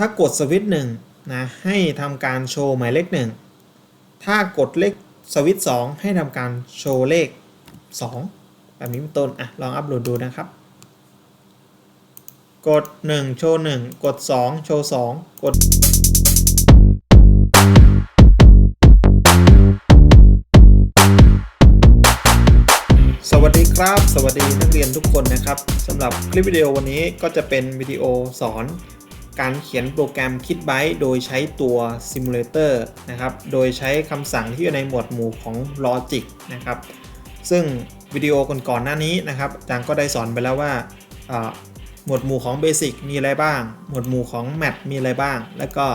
ถ้ากดสวิตช์หนึ่งนะให้ทำการโชว์หมายเลขหนึ่งถ้ากดเลขสวิตช์สองให้ทำการโชว์เลขสองแบบนี้เป็นต้นอะลองอัปโหลดดูนะครับ กด 1 โชว์ 1 กด 2 โชว์ 2 กดสวัสดีครับ สวัสดีนักเรียนทุกคนนะครับสำหรับคลิปวิดีโอวันนี้ก็จะเป็นวิดีโอสอน การเขียนโปรแกรม Kitbyte โดยใช้ตัว Simulator นะครับ โดยใช้คำสั่งที่อยู่ในหมวดหมู่ของ Logic นะครับ ซึ่งวิดีโอก่อนๆหน้านี้นะครับอาจารย์ก็ได้สอนไปแล้วว่าหมวดหมู่ของ Basic มีอะไรบ้าง หมวดหมู่ของ Math มีอะไรบ้าง แล้วก็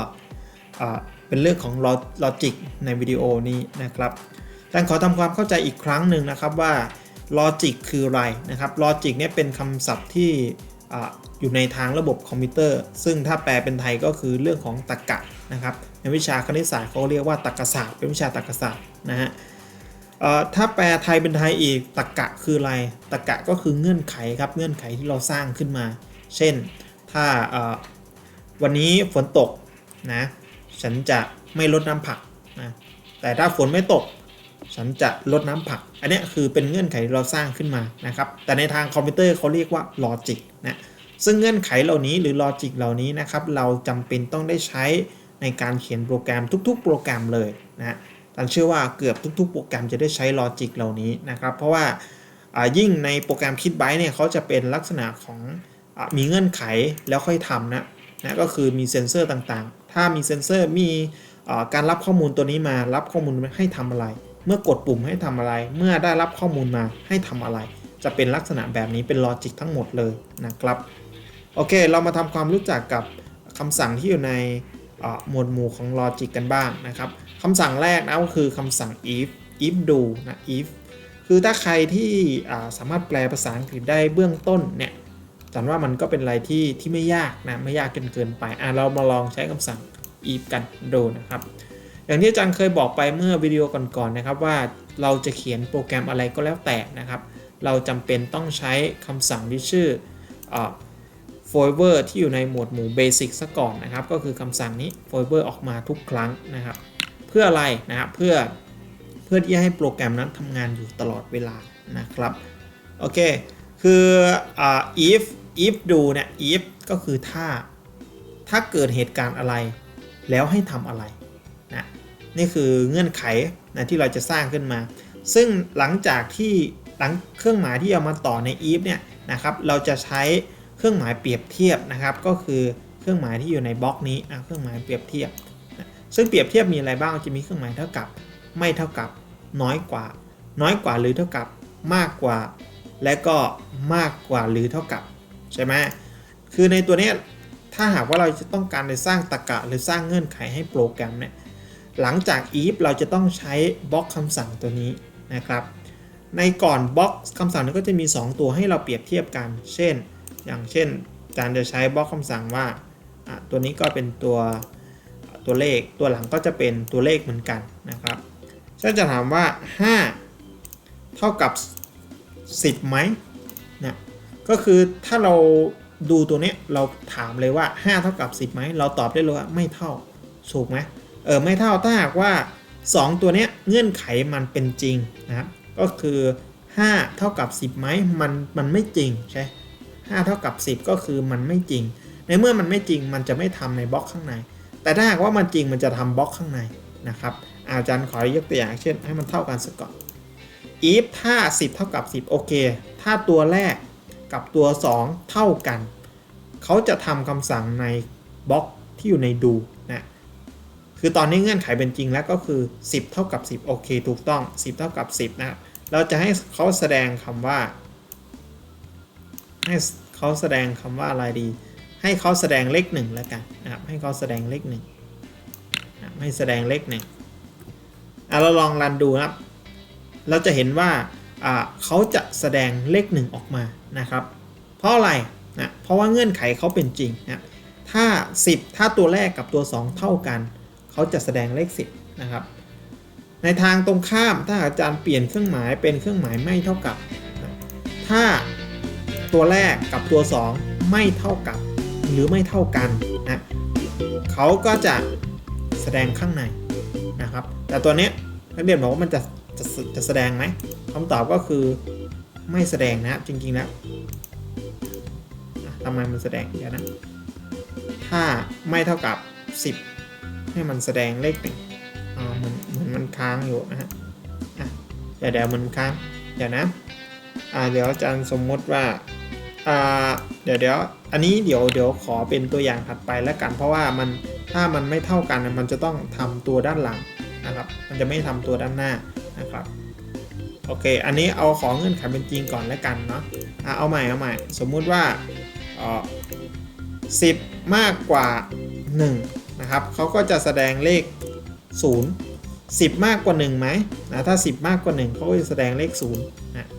เป็นเรื่องของ Log- Logic ในวิดีโอนี้นะครับอาจารย์ขอทำความเข้าใจอีกครั้งหนึ่งนะครับว่า Logic คืออะไรนะครับ Logic เนี่ยเป็นคำศัพท์ที่ อยู่ในทางระบบคอมพิวเตอร์ ซึ่งถ้าแปลเป็นไทยก็คือเรื่องของตรรกะนะครับในวิชาคณิตศาสตร์เขาเรียกว่าตรรกศาสตร์เป็นวิชาตรรกศาสตร์นะฮะถ้าแปลไทยเป็นไทยอีกตรกกะคืออะไรตรกกะก็คือเงื่อนไขครับเงื่อนไขที่เราสร้างขึ้นมา เช่น ถ้าวันนี้ฝนตกนะฉันจะไม่ลดน้ำผักนะแต่ถ้าฝนไม่ตก ฉันจะลดน้ำผัก อันนี้คือเป็นเงื่อนไขที่เราสร้างขึ้นมานะครับแต่ในทางคอมพิวเตอร์เขาเรียกว่าลอจิกนะ ซึ่งเงื่อนไขเหล่านี้หรือลอจิกเหล่านี้นะครับเราจำเป็นต้องได้ใช้ในการเขียนโปรแกรมทุก ๆ โปรแกรมเลยนะตันเชื่อว่าเกือบทุก ๆ โปรแกรมจะได้ใช้ลอจิกเหล่านี้นะครับ เพราะว่ายิ่งในโปรแกรมคิดไบเนี่ยเขาจะเป็นลักษณะของอมีเงื่อนไขแล้วค่อยทำนะนะก็คือมีเซ็นเซอร์ต่างๆ ถ้ามีเซ็นเซอร์มีการรับข้อมูลตัวนี้มารับข้อมูลให้ทำอะไร เมื่อกดปุ่มให้ทำอะไร เมื่อได้รับข้อมูลมาให้ทำอะไร จะเป็นลักษณะแบบนี้เป็นลอจิกทั้งหมดเลยนะครับ โอเค เรามาทำความรู้จักกับคำสั่งที่อยู่ในหมวดหมู่ของลอจิกกันบ้างนะครับคำสั่งแรกนะก็คือคำสั่ง if if do นะ if คือถ้าใครที่สามารถแปลภาษาอังกฤษได้เบื้องต้นเนี่ยจันว่ามันก็เป็นอะไรที่ที่ไม่ยากนะไม่ยากจนเกินไปอะเรามาลองใช้คำสั่ง if กันดูนะครับ อย่างที่อาจารย์เคยบอกไปเมื่อวิดีโอก่อนๆนะครับว่าเราจะเขียนโปรแกรมอะไรก็แล้วแต่นะครับ เราจำเป็นต้องใช้คำสั่งที่ชื่อ forever ที่อยู่ในหมวดหมู่ basic ซะก่อนนะครับ ก็คือคำสั่งนี้ forever ออกมาทุกครั้งนะครับ เพื่ออะไรนะครับเพื่อเพื่อที่จะให้โปรแกรมนั้นทำงานอยู่ตลอดเวลานะครับโอเคคืออ่า if if do เนี่ย if ก็คือถ้าถ้าเกิดเหตุการณ์อะไร แล้วให้ทำอะไรนะนี่คือเงื่อนไขนะที่เราจะสร้างขึ้นมา ซึ่งหลังจากที่หลังเครื่องหมายที่เอามาต่อใน if เนี่ยนะครับเราจะใช้ เครื่องหมายเปรียบเทียบนะครับ ก็คือเครื่องหมายที่อยู่ในบล็อกนี้อะเครื่องหมายเปรียบเทียบ ซึ่งเปรียบเทียบมีอะไรบ้างจะมีเครื่องหมายเท่ากับ ไม่เท่ากับ น้อยกว่า น้อยกว่าหรือเท่ากับ มากกว่า และก็มากกว่าหรือเท่ากับใช่ไหมคือในตัวนี้ถ้าหากว่าเราจะต้องการไปสร้างตรรกะหรือสร้างเงื่อนไขให้โปรแกรมเนี่ยหลังจาก if เราจะต้องใช้บล็อกคำสั่งตัวนี้นะครับ ในก่อนบล็อกคำสั่งนี้ก็จะมี 2 ตัวให้เราเปรียบเทียบกัน เช่น อย่างเช่นอาจารย์จะใช้บล็อกคำสั่งว่าตัวนี้ก็เป็นตัวตัวเลขตัวหลังก็จะเป็นตัวเลขเหมือนกันนะครับฉันจะถามว่า 5 เท่ากับ 10ไหมนะก็คือถ้าเราดูตัวนี้เราถามเลยว่า 5 เท่ากับ 10ไหมเราตอบได้เลยว่าไม่เท่าถูกไหมเออไม่เท่าถ้าหากว่า 2 ตัวนี้เงื่อนไขมันเป็นจริงนะครับก็คือ 5 เท่ากับ 10ไหมมันมันไม่จริงใช่ 5 เท่ากับ 10 ก็คือมันไม่จริง ในเมื่อมันไม่จริงมันจะไม่ทำในบล็อกข้างใน แต่ถ้าหากว่ามันจริงมันจะทำบล็อกข้างในนะครับอาจารย์ขอยกตัวอย่างเช่นให้มันเท่ากันสักก่อน if ถ้า 10 เท่ากับ 10 โอเค ถ้าตัวแรกกับตัว 2 เท่ากัน เขาจะทำคำสั่งในบล็อกที่อยู่ในดูนะคือตอนนี้เงื่อนไขเป็นจริงแล้วก็คือ 10 เท่ากับ 10 โอเค ถูกต้อง 10 เท่ากับ 10 นะครับเราจะให้เขาแสดงคำว่า ให้เขาแสดงคำว่าอะไรดี ให้เขาแสดงเลขหนึ่งแล้วกันนะครับให้เขาแสดงเลขหนึ่งให้แสดงเลขหนึ่งอะเราลองรันดูนะครับ เราจะเห็นว่าอ่าเขาจะแสดงเลขหนึ่งออกมานะครับ เพราะอะไรนะเพราะว่าเงื่อนไขเขาเป็นจริงนะถ้า 10 ถ้าตัวแรกกับตัว 2 เท่ากัน เขาจะแสดงเลข 10 นะครับ ในทางตรงข้ามถ้าอาจารย์เปลี่ยนเครื่องหมายเป็นเครื่องหมายไม่เท่ากับนะถ้า ตัวแรกกับตัว 2 ไม่เท่ากับหรือไม่เท่ากันนะเขาก็จะแสดงข้างในนะครับ แต่ตัวเนี้ยนักเรียนบอกว่ามันจะจะจะแสดงไหมคำตอบก็คือไม่แสดงนะครับจริงๆแล้วอะทำไมมันแสดงเดี๋ยวนะ ถ้าไม่เท่ากับ 10 ให้มันแสดงเลขหนึ่งอ่ามันมันมันค้างอยู่นะฮะอะเดี๋ยวเดี๋ยวมันค้าง เดี๋ยวนะ อ่าเดี๋ยวอาจารย์สมมติว่า เดี๋ยวเดี๋ยวอันนี้เดี๋ยวเดี๋ยวขอเป็นตัวอย่างถัดไปแล้วกัน เพราะว่ามันถ้ามันไม่เท่ากันมันจะต้องทำตัวด้านหลังนะครับ มันจะไม่ทำตัวด้านหน้านะครับโอเค อันนี้เอาของเงื่อนไขเป็นจริงก่อนแล้วกันเนาะอะเอาใหม่เอาใหม่สมมุติว่าอ่อสิบมากกว่า 1 นะครับเขาก็จะแสดงเลข 0 10 มากกว่า1ไหมนะถ้า 10 มากกว่า1เขาก็จะแสดงเลข0นะอะดูนะอะ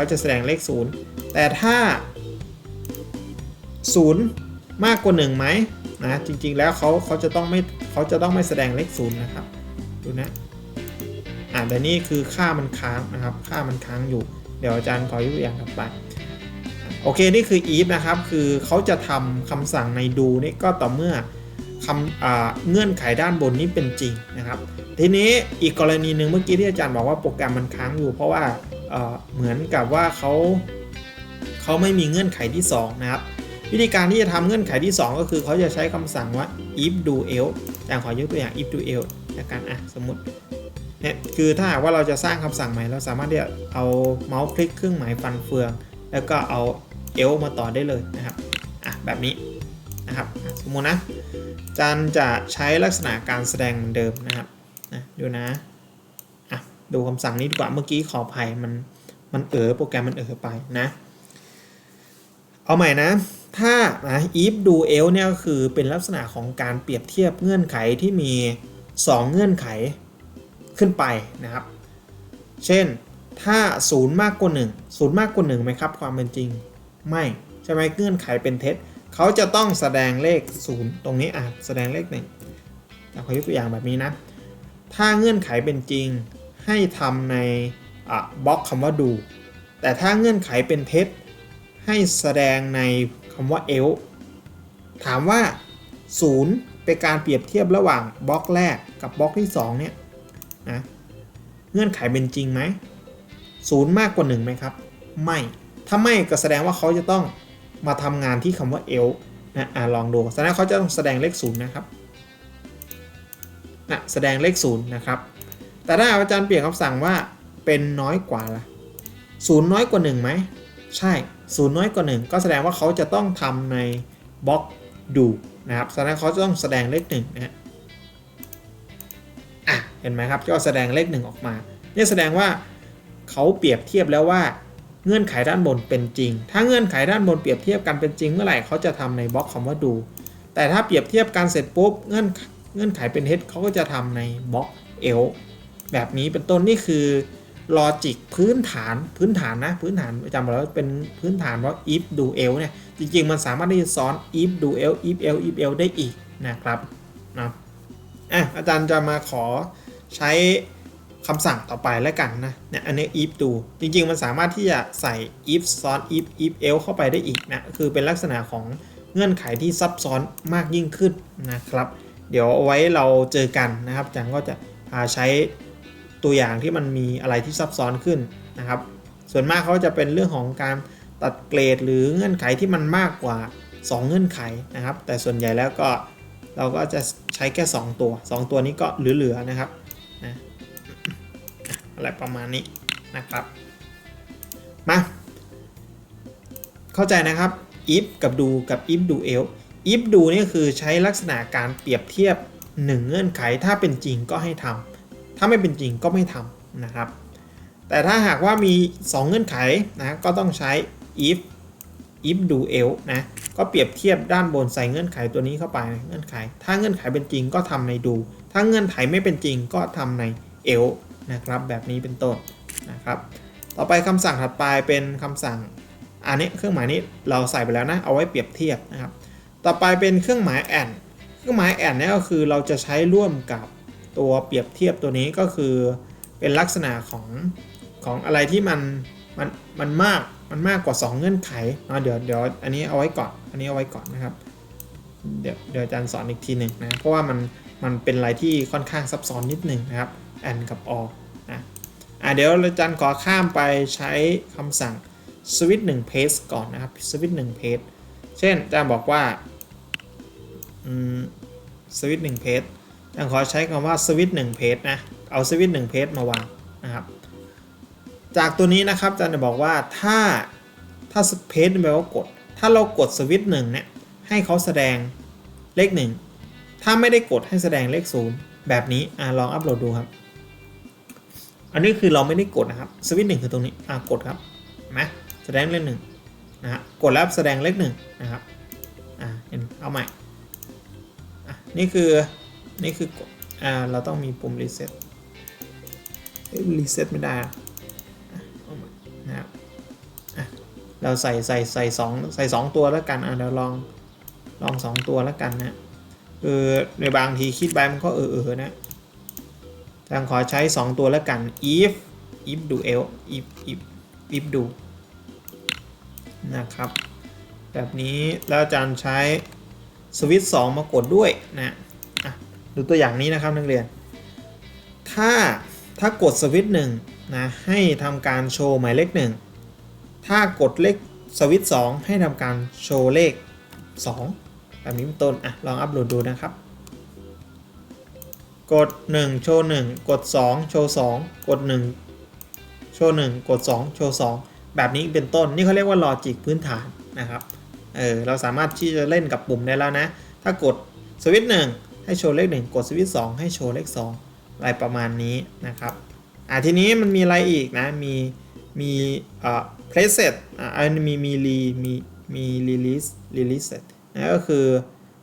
เขาจะแสดงเลข 0 แต่ถ้า 0 มากกว่า1ไหมนะจริงๆแล้วเขาเขาจะต้องไม่เขาจะต้องไม่แสดงเลข 0 นะครับ ดูนะอ่าแต่นี่คือค่ามันค้างนะครับ ค่ามันค้างอยู่เดี๋ยวอาจารย์ขอยกตัวอย่างถัดไปโอเค นี่คือ if นะครับ คือเขาจะทำคำสั่งใน do นี่ก็ต่อเมื่อคำอ่าเงื่อนไขด้านบนนี้เป็นจริงนะครับ ทีนี้อีกกรณีหนึ่งเมื่อกี้ที่อาจารย์บอกว่าโปรแกรมมันค้างอยู่เพราะว่า เหมือนกับว่าเขาเขาไม่มีเงื่อนไขที่ 2 นะครับ วิธีการที่จะทำเงื่อนไขที่ 2 ก็คือเขาจะใช้คำสั่งว่า if do else อาจารย์ขอยกตัวอย่าง if do else แล้วกันอะสมมติเนี่ยคือถ้าหากว่าเราจะสร้างคำสั่งใหม่ เราสามารถที่จะเอาเมาส์คลิกเครื่องหมายฟันเฟือง แล้วก็เอาเอลมาต่อได้เลยนะครับอะแบบนี้นะครับอะสมมตินะจันจะใช้ลักษณะการแสดงเหมือนเดิมนะครับนะดูนะ ดูคำสั่งนี้ดีกว่าเมื่อกี้ขออภัยมันมันเออโปรแกรมมันเออไปนะ เอาใหม่นะ ถ้านะ if do else เนี่ยก็คือเป็นลักษณะของการเปรียบเทียบเงื่อนไขที่มี 2 เงื่อนไขขึ้นไปนะครับ เช่นถ้า 0 มากกว่า 1 0 มากกว่า1ไหมครับ ความเป็นจริง ไม่ใช่ไหมเงื่อนไขเป็นเท็จเขาจะต้องแสดงเลข 0 ตรงนี้อะแสดงเลขหนึ่งเราขอยกตัวอย่างแบบนี้นะ ถ้าเงื่อนไขเป็นจริง ให้ทำในบล็อกคำว่าดู แต่ถ้าเงื่อนไขเป็นเท็จให้แสดงในคำว่า else ถามว่า 0 เป็นการเปรียบเทียบระหว่างบล็อกแรกกับบล็อกที่ 2 เนี่ยนะเงื่อนไขเป็นจริงไหมศูนย์มากกว่า1ไหมครับ ไม่ ถ้าไม่ก็แสดงว่าเขาจะต้องมาทำงานที่คำว่า else นะอะลองดูแสดงเขาจะต้องแสดงเลขศูนย์นะครับนะแสดงเลขศูนย์นะครับ แต่ถ้าอาจารย์เปลี่ยนคำสั่งว่าเป็นน้อยกว่าล่ะศูนย์น้อยกว่า1ไหมใช่ศูนย์น้อยกว่า 1 ก็แสดงว่าเขาจะต้องทำในบล็อกดูนะครับแสดงเขาจะต้องแสดงเลขหนึ่งนะฮะอะเห็นไหมครับก็แสดงเลขหนึ่งออกมานี่แสดงว่าเขาเปรียบเทียบแล้วว่าเงื่อนไขด้านบนเป็นจริง ถ้าเงื่อนไขด้านบนเปรียบเทียบกันเป็นจริงเมื่อไหร่เขาจะทำในบล็อกคำว่าดู แต่ถ้าเปรียบเทียบกันเสร็จปุ๊บเงื่อนเงื่อนไขเป็นเท็จเขาก็จะทำในบล็อกเอล แบบนี้เป็นต้นนี่คือลอจิกพื้นฐานพื้นฐานนะพื้นฐานจำไว้แล้วเป็นพื้นฐานว่า if do else เนี่ยจริงๆ มันสามารถที่จะซ้อน if do else if else if else ได้อีกนะครับนะอะอาจารย์จะมาขอใช้คำสั่งต่อไปแล้วกันนะเนี่ยอันนี้ if ดูจริงๆ มันสามารถที่จะใส่ if ซ้อน if if else เข้าไปได้อีกนะคือเป็นลักษณะของเงื่อนไขที่ซับซ้อนมากยิ่งขึ้นนะครับ เดี๋ยวเอาไว้เราเจอกันนะครับอาจารย์ก็จะพาใช้ ตัวอย่างที่มันมีอะไรที่ซับซ้อนขึ้นนะครับ ส่วนมากเขาจะเป็นเรื่องของการตัดเกรดหรือเงื่อนไขที่มันมากกว่า 2 เงื่อนไขนะครับ แต่ส่วนใหญ่แล้วก็เราก็จะใช้แค่ 2 ตัว 2 ตัวนี้ก็เหลือๆนะครับนะอะไรประมาณนี้นะครับ มา เข้าใจนะครับ if กับ do กับ if do else if do นี่คือใช้ลักษณะการเปรียบเทียบ 1 เงื่อนไขถ้าเป็นจริงก็ให้ทำ ถ้าไม่เป็นจริงก็ไม่ทำนะครับ แต่ถ้าหากว่ามี 2 เงื่อนไขนะก็ต้องใช้ if if do else นะก็เปรียบเทียบด้านบนใส่เงื่อนไขตัวนี้เข้าไปเงื่อนไข ถ้าเงื่อนไขเป็นจริงก็ทำใน do ถ้าเงื่อนไขไม่เป็นจริงก็ทำใน else นะครับแบบนี้เป็นต้นนะครับ ต่อไปคำสั่งถัดไปเป็นคำสั่งอันนี้เครื่องหมายนี้เราใส่ไปแล้วนะเอาไว้เปรียบเทียบนะครับ ต่อไปเป็นเครื่องหมาย and เครื่องหมาย and นี่ก็คือเราจะใช้ร่วมกับ ตัวเปรียบเทียบตัวนี้ก็คือเป็นลักษณะของของอะไรที่มันมันมันมากมันมากกว่า 2 เงื่อนไขเนาะเดี๋ยวเดี๋ยวอันนี้เอาไว้ก่อนอันนี้เอาไว้ก่อนนะครับ เดี๋ยวเดี๋ยวอาจารย์สอนอีกทีหนึ่งนะเพราะว่ามันมันเป็นอะไรที่ค่อนข้างซับซ้อนนิดหนึ่งนะครับ and กับ or นะอะเดี๋ยวอาจารย์ขอข้ามไปใช้คำสั่ง switch 1 page ก่อนนะครับ switch 1 page เช่นอาจารย์บอกว่า switch 1 page อาจารย์ขอใช้คำว่า switch 1 page นะ เอา switch 1 page มาวางนะครับ จากตัวนี้นะครับอาจารย์จะบอกว่าถ้าถ้า page แปลว่ากด ถ้าเรากดสวิตช์หนึ่งเนี่ยให้เขาแสดงเลขหนึ่งถ้าไม่ได้กดให้แสดงเลขศูนย์แบบนี้อะลองอัปโหลดดูครับ อันนี้คือเราไม่ได้กดนะครับสวิตช์หนึ่งคือตรงนี้อะกดครับนไหมแสดงเลขหนึ่งนะฮะกดแล้วแสดงเลขหนึ่งนะครับอะเห็นเอาใหม่อะนี่คือ นี่คือกดอ่าเราต้องมีปุ่มรีเซ็ตรีเซ็ตไม่ได้อะนะครับอะเราใส่ใส่ใส่สองใส่สองตัวแล้วกันอะเดี๋ยวลองลองสองตัวแล้วกันนะคือในบางทีคิดไปมันก็เออเออนะทางขอใช้ 2 ตัวแล้วกัน if if do l if if if do นะครับ แบบนี้แล้วอาจารย์ใช้สวิตช์2มากดด้วยนะ ดูตัวอย่างนี้นะครับนักเรียน ถ้าถ้ากดสวิตช์1นะให้ทำการโชว์หมายเลข1ถ้ากดเลขสวิตช์2ให้ทำการโชว์เลข 2 แบบนี้เป็นต้นอะลองอัปโหลดดูนะครับกด 1 โชว์ 1 กด 2 โชว์ 2 กด 1 โชว์ 1 กด 2 โชว์ 2 แบบนี้เป็นต้น นี่เขาเรียกว่าลอจิกพื้นฐานนะครับ เออ เราสามารถที่จะเล่นกับปุ่มได้แล้วนะ ถ้ากดสวิตช์1 ให้โชว์เลข 1 กดสวิตช์2ให้โชว์เลข 2 อะไรประมาณนี้นะครับอ่าทีนี้มันมีอะไรอีกนะ มีมีเอ่อ preset อ่ามีมีรีมีมี release release set นะก็คือ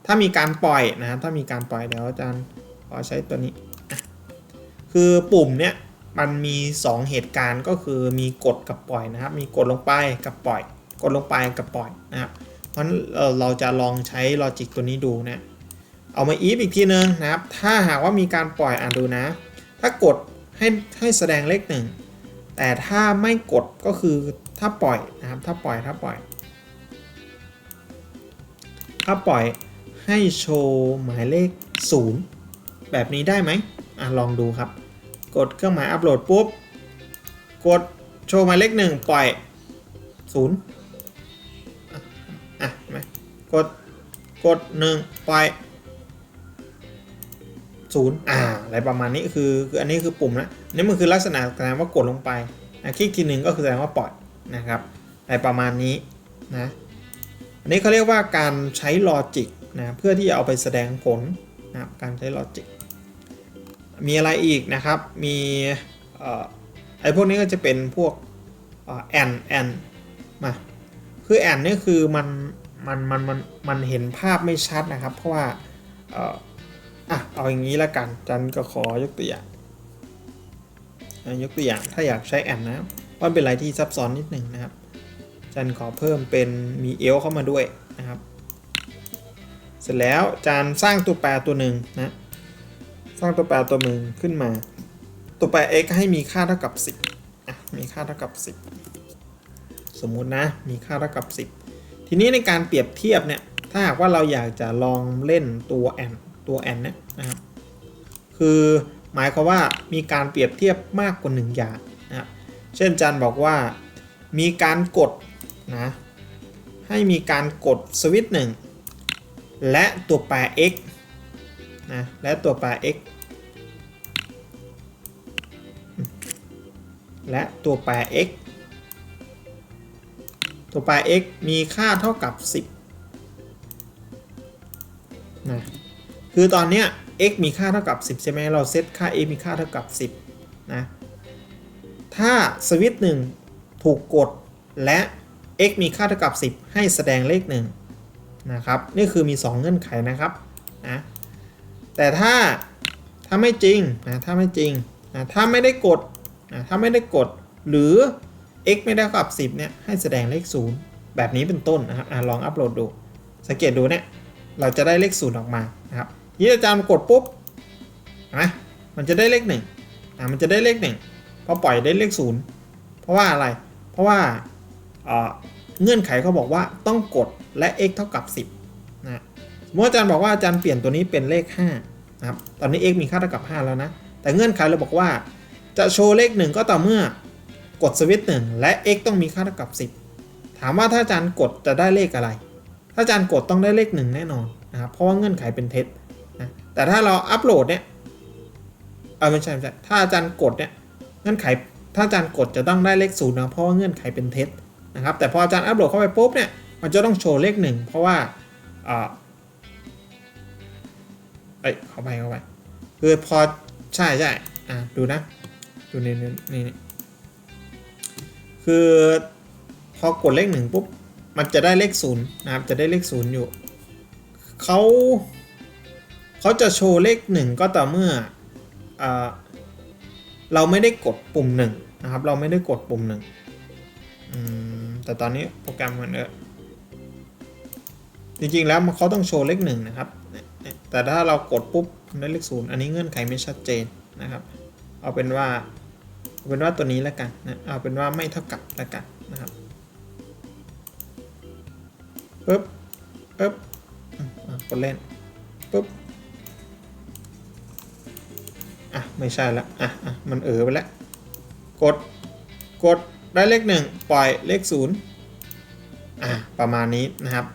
ถ้ามีการปล่อยนะครับถ้ามีการปล่อยเดี๋ยวอาจารย์ขอใช้ตัวนี้ คือปุ่มเนี้ยมันมี 2 เหตุการณ์ก็คือมีกดกับปล่อยนะครับ มีกดลงไปกับปล่อย กดลงไปกับปล่อยนะครับ เพราะฉะนั้นเออเราจะลองใช้ลอจิกตัวนี้ดูนะ เอามาอีฟอีกทีนึงนะครับ ถ้าหากว่ามีการปล่อยอ่านดูนะ ถ้ากดให้ให้แสดงเลขหนึ่งแต่ถ้าไม่กดก็คือถ้าปล่อยนะครับ ถ้าปล่อยถ้าปล่อย ถ้าปล่อยให้โชว์หมายเลข 0 แบบนี้ได้ไหมอะลองดูครับ กดเครื่องหมายอัปโหลดปุ๊บ กดโชว์หมายเลขหนึ่งปล่อย 0 อะอะเห็นไหมกดกด 1 ปล่อย 0อ่าอะไรประมาณนี้คือคืออันนี้คือปุ่มนะนี่มันคือลักษณะแสดงว่ากดลงไปคลิกทีหนึ่งก็คือแสดงว่าปล่อยนะครับอะไรประมาณนี้นะอันนี้เขาเรียกว่าการใช้ลอจิกนะเพื่อที่จะเอาไปแสดงผลนะครับการใช้ลอจิกมีอะไรอีกนะครับมีออไอ้พวกนี้ก็จะเป็นพวกแอนแอนมาคือแอนนี่คือมันมันมันมันมันเห็นภาพไม่ชัดนะครับ เพราะว่า อะเอาอย่างนี้ละกัน จันก็ขอยกตัวอย่างยกตัวอย่างถ้าอยากใช้แอนนะว่าเป็นอะไรที่ซับซ้อนนิดหนึ่งนะครับ จันขอเพิ่มเป็นมีเอลเข้ามาด้วยนะครับ เสร็จแล้วจานสร้างตัวแปรตัวหนึ่งนะสร้างตัวแปรตัวหนึ่งขึ้นมา ตัวแปร x ให้มีค่าเท่ากับ 10อะมีค่าเท่ากับ 10 สมมุตินะมีค่าเท่ากับ 10 ทีนี้ในการเปรียบเทียบเนี่ยถ้าหากว่าเราอยากจะลองเล่นตัวแอน ตัวแอนเนี่ยนะครับคือหมายความว่ามีการเปรียบเทียบมากกว่า 1 อย่างนะครับเช่นจันบอกว่ามีการกดนะให้มีการกดสวิตช์หนึ่งและตัวแปร x นะและตัวแปร x และตัวแปร x ตัวแปร x มีค่าเท่ากับ 10 คือตอนเนี้ย x มีค่าเท่ากับ 10 ใช่ไหมเราเซตค่า x มีค่าเท่ากับ 10 นะ ถ้าสวิตช์หนึ่งถูกกดและ x มีค่าเท่ากับ 10 ให้แสดงเลขหนึ่งนะครับ นี่คือมี 2 เงื่อนไขนะครับนะแต่ถ้าถ้าไม่จริงนะถ้าไม่จริงนะถ้าไม่ได้กดนะถ้าไม่ได้กดหรือ x ไม่ได้เท่ากับ 10เนี่ยให้แสดงเลข 0 แบบนี้เป็นต้นนะครับอลองอัปโหลดดู สังเกตดูเนี่ยเราจะได้เลข 0 ออกมานะครับ ยี่อาจารย์กดปุ๊บนไหมมันจะได้เลข1อะมันจะได้เลข1พอปล่อยได้เลข0เพราะว่าอะไร เพราะว่าเอ่อเงื่อนไขเขาบอกว่าต้องกดและ x เท่ากับ 10นะสมมติอาจารย์บอกว่าอาจารย์เปลี่ยนตัวนี้เป็นเลข5นะครับ ตอนนี้ x มีค่าเท่ากับ 5 แล้วนะ แต่เงื่อนไขเราบอกว่า จะโชว์เลข 1 ก็ต่อเมื่อกดสวิตช์1และ x ต้องมีค่าเท่ากับ 10 ถามว่าถ้าอาจารย์กดจะได้เลขอะไร ถ้าอาจารย์กดต้องได้เลข 1 แน่นอนนะครับ เพราะว่าเงื่อนไขเป็นเท็จ นะแต่ถ้าเราอัปโหลดเนี่ยเออไม่ใช่ไม่ใช่ถ้าอาจารย์กดเนี่ยเงื่อนไขถ้าอาจารย์กดจะต้องได้เลขศูนย์นะเพราะว่าเงื่อนไขเป็นเท็จนะครับแต่พออาจารย์อัปโหลดเข้าไปปุ๊บเนี่ยมันจะต้องโชว์เลขหนึ่งเพราะว่าอ่าเอ้ยเข้าไปเข้าไปคือพอใช่ใช่อ่าดูนะดูนี่นี่นี่คือพอกดเลขหนึ่งปุ๊บมันจะได้เลขศูนย์นะครับจะได้เลขศูนย์อยู่เขา เขาจะโชว์เลขหนึ่งก็ต่อเมื่ออเราไม่ได้กดปุ่มหนึ่งนะครับ เราไม่ได้กดปุ่มหนึ่งแต่ตอนนี้โปรแกรมมันเออจริงๆแล้วมันเขาต้องโชว์เลขหนึ่งนะครับ แต่ถ้าเรากดปุ๊บได้เลขศูนย์อันนี้เงื่อนไขไม่ชัดเจนนะครับ เอาเป็นว่าเอาเป็นว่าตัวนี้แล้วกันนะเอาเป็นว่าไม่เท่ากับแล้วกันนะครับปึ๊บปึ๊บกดเล่นปึ๊บ อะไม่ใช่ละอะอะมันเออไปแล้วกดกดได้เลขหนึ่งปล่อยเลขศูนย์อะประมาณนี้นะครับ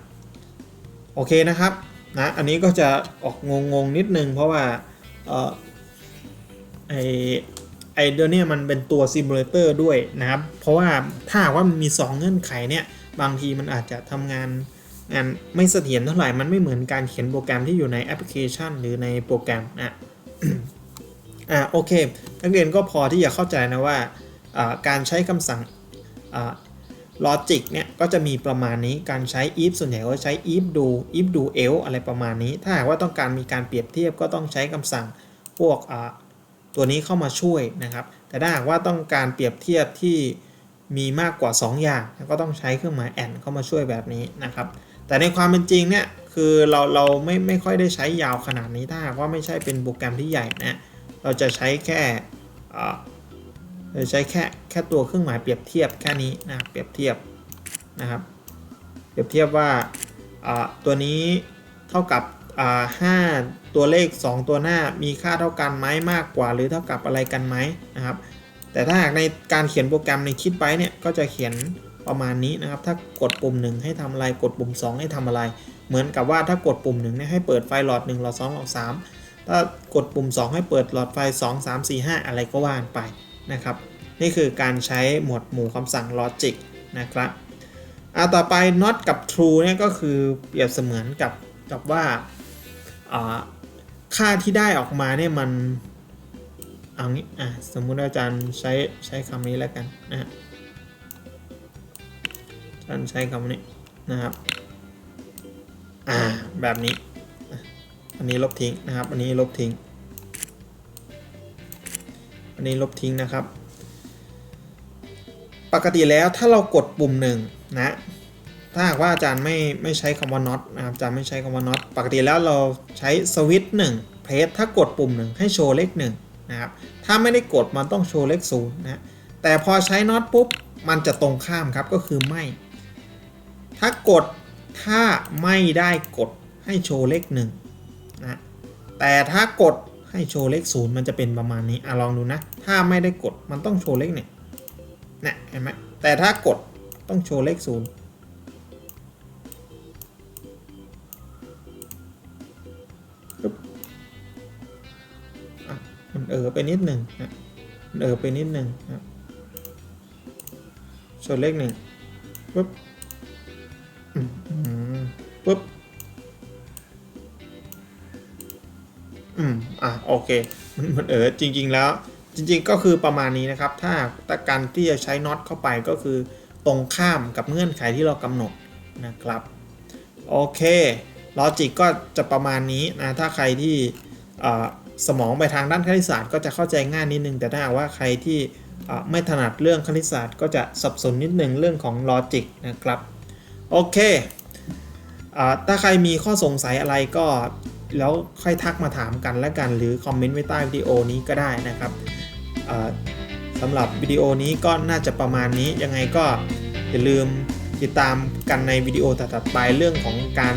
โอเคนะครับนะอันนี้ก็จะออกงงงนิดนึง เพราะว่าเออไอไอเดี๋ยวเนี้มันเป็นตัวซิมูเลเตอร์ด้วยนะครับ เพราะว่าถ้าว่ามันมี 2 เงื่อนไขเนี่ยบางทีมันอาจจะทำงานงานไม่เสถียรเท่าไหร่ มันไม่เหมือนการเขียนโปรแกรมที่อยู่ในแอปพลิเคชัน หรือในโปรแกรมนะ อ่าโอเค นักเรียนก็พอที่จะเข้าใจนะว่าการใช้คำสั่งอ่า logic เนี่ยก็จะมีประมาณนี้การใช้ if ส่วนใหญ่ก็ใช้ if do if do else อะไรประมาณนี้ ถ้าหากว่าต้องการมีการเปรียบเทียบก็ต้องใช้คำสั่งพวกตัวนี้เข้ามาช่วยนะครับ แต่ถ้าหากว่าต้องการเปรียบเทียบที่มีมากกว่า 2 อย่าง ก็ต้องใช้เครื่องหมาย and เข้ามาช่วยแบบนี้นะครับ แต่ในความเป็นจริงเนี่ยคือเราเราไม่ไม่ค่อยได้ใช้ยาวขนาดนี้ถ้าหากว่าไม่ใช่เป็นโปรแกรมที่ใหญ่นะ เราจะใช้แค่เราใช้แค่แค่ตัวเครื่องหมายเปรียบเทียบแค่นี้นะเปรียบเทียบนะครับ เปรียบเทียบว่าตัวนี้เท่ากับห้าตัวเลข 2 ตัวหน้ามีค่าเท่ากันไหมมากกว่า หรือเท่ากับอะไรกันไหมนะครับ แต่ถ้าหากในการเขียนโปรแกรมในคิดไว้เนี่ยก็จะเขียนประมาณนี้นะครับ ถ้ากดปุ่ม 1 ให้ทำอะไรกดปุ่ม 2 ให้ทำอะไร เหมือนกับว่าถ้ากดปุ่ม1เนี่ยให้เปิดไฟหลอด1หลอด2หลอด3 ถ้ากดปุ่ม 2 ให้เปิดหลอดไฟ 2 3 4 5 อะไรก็ว่านไปนะครับ นี่คือการใช้หมวดหมู่คำสั่ง logic นะครับอาต่อไป not กับ true เนี่ยก็คือเปรียบเสมือนกับกับว่าอ่าค่าที่ได้ออกมาเนี่ยมันเอางี้อะสมมุติอาจารย์ใช้ใช้คำนี้แล้วกันนะฮะอาจารย์ใช้คำนี้นะครับ อ่าแบบนี้ อันนี้ลบทิ้งนะครับ อันนี้ลบทิ้ง อันนี้ลบทิ้งนะครับ ปกติแล้วถ้าเรากดปุ่มหนึ่งนะ ถ้าหากว่าอาจารย์ไม่ไม่ใช้คำว่า not นะครับอาจารย์ไม่ใช้คำว่า not ปกติแล้วเราใช้สวิตช์หนึ่งเพรสถ้ากดปุ่มหนึ่งให้โชว์เลขหนึ่งนะครับ ถ้าไม่ได้กดมันต้องโชว์เลขศูนย์นะ แต่พอใช้ not ปุ๊บมันจะตรงข้ามครับก็คือไม่ ถ้ากดถ้าไม่ได้กดให้โชว์เลขหนึ่ง แต่ถ้ากดให้โชว์เลขศูนย์มันจะเป็นประมาณนี้อะลองดูนะ ถ้าไม่ได้กดมันต้องโชว์เลขเนี่ยนะเห็นไหมแต่ถ้ากดต้องโชว์เลขศูนย์มันเออไปนิดหนึ่งนะมันเออไปนิดหนึ่งนะโชว์เลขหนึ่งปึ๊บ โอเคมันมันเออจริง ๆ แล้ว จริง ๆ ก็คือประมาณนี้นะครับ ถ้าถ้าการที่จะใช้น็อตเข้าไปก็คือตรงข้ามกับเงื่อนไขที่เรากำหนดนะครับ โอเคลอจิกก็จะประมาณนี้นะ ถ้าใครที่สมองไปทางด้านคณิตศาสตร์ก็จะเข้าใจง่ายนิดนึง แต่ถ้าว่าใครที่ไม่ถนัดเรื่องคณิตศาสตร์ ก็จะสับสนนิดนึงเรื่องของลอจิกนะครับ โอเคอถ้าใครมีข้อสงสัยอะไรก็ แล้วค่อยทักมาถามกันแล้วกัน หรือคอมเมนต์ไว้ใต้วิดีโอนี้ก็ได้นะครับสำหรับวิดีโอนี้ก็น่าจะประมาณนี้ยังไงก็อย่าลืมติดตามกันในวิดีโอถัดๆไปเรื่องของการ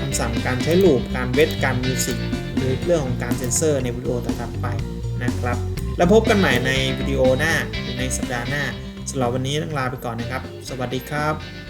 คำสั่งการใช้ลูปการเวทการมิวสิกหรือเรื่องของการเซนเซอร์ในวิดีโอต่อๆไปนะครับ แล้วพบกันใหม่ในวิดีโอหน้าหรือในสัปดาห์หน้าสำหรับวันนี้ต้องลาไปก่อนนะครับ สวัสดีครับ